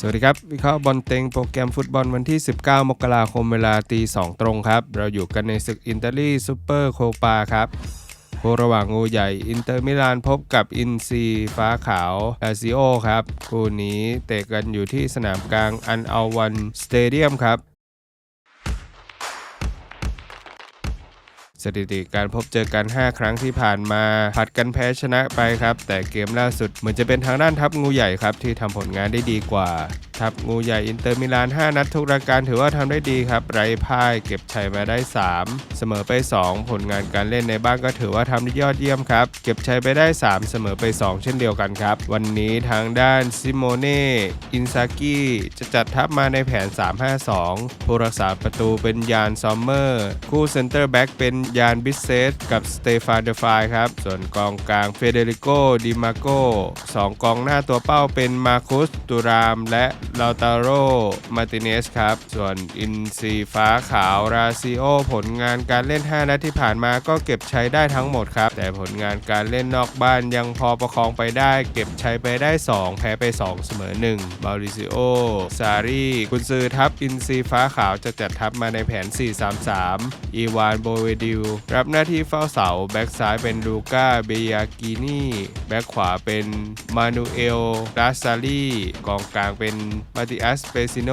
สวัสดีครับ วิเคราะห์บอลเต็งโปรแกรมฟุตบอลวันที่ 19 มกราคมเวลาตี2ตรงครับ เราอยู่กันในศึกอินเตอร์ี่ซูเปอร์โคปาครับคู่ระหว่างงูใหญ่อินเตอร์มิลานพบกับอินซีฟ้าขาวลาซิโอครับ คู่นี้เตะกันอยู่ที่สนามกลางอันเอาวันสเตเดียมครับ สถิติการพบเจอกัน 5 ครั้งที่ผ่านมาผัดกันแพ้ชนะไปครับ แต่เกมล่าสุดเหมือนจะเป็นทางด้านทัพงูใหญ่ครับที่ทำผลงานได้ดีกว่า ทัพงูใหญ่อินเตอร์มิลาน 5 นัดทุกรายการถือว่าทำได้ดีครับ ไร้พ่ายเก็บชัยมาได้ 3 เสมอไป 2 ผลงานการเล่นในบ้านก็ถือว่าทำได้ยอดเยี่ยมครับ เก็บชัยไปได้ 3 เสมอไป 2 เช่นเดียวกันครับ วันนี้ทางด้านซิโมเน่อินซากิจะจัดทัพมาในแผน 3-5-2 ผู้รักษาประตูเป็นยานซอมเมอร์ คู่เซนเตอร์แบ็กเป็นยานบิสเซสกับสเตฟานเดฟายครับ ส่วนกองกลางเฟเดริโกดิมาโกสองกองหน้าตัวเป้าเป็นมาคุสตูรามและ ลาตาโรมาติเนสครับ ส่วนอินซีฟ้าขาวราซิโอผลงานการเล่น 5 นัดที่ผ่านมาก็เก็บใช้ได้ทั้งหมดครับ แต่ผลงานการเล่นนอกบ้านยังพอประคองไปได้ เก็บใชัยไปได้ 2 แพ้ไป 2 เสมอ1บาริซิโอซารีกุนซือทัพอินซีฟ้าขาวจะจัดทัพมาในแผน 4-3-3 อีวานโบเวดิลรับหน้าที่เฝ้าเสา แบ็กซ้ายเป็นลูก้าเบียกินีแบ็กขวาเป็นมานูเอลลาซารีกองกลางเป็นมาติอัสเปซิโน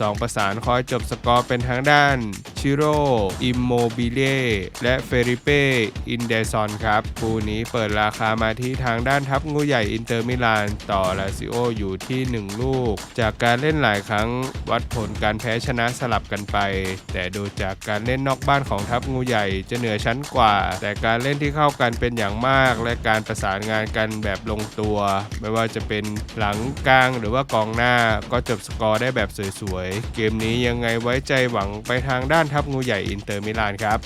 สองประสานคอยจบสกอร์เป็นทางด้านชิโร่ อิมโมบิเล่ และเฟริเป้ อินเดซอนครับ คู่นี้เปิดราคามาที่ทางด้านทัพงูใหญ่อินเตอร์มิลานต่อลาซิโออยู่ที่ 1 ลูก จากการเล่นหลายครั้งวัดผลการแพ้ชนะสลับกันไป แต่ดูจากการเล่นนอกบ้านของทัพงูใหญ่จะเหนือชั้นกว่า แต่การเล่นที่เข้ากันเป็นอย่างมาก และการประสานงานกันแบบลงตัว ไม่ว่าจะเป็นหลังกลางหรือว่ากองหน้าก็จบสกอร์ได้แบบสวยๆ เกมนี้ยังไงไว้ใจหวังไปทางด้านทัพงูใหญ่อินเตอร์มิลานครับ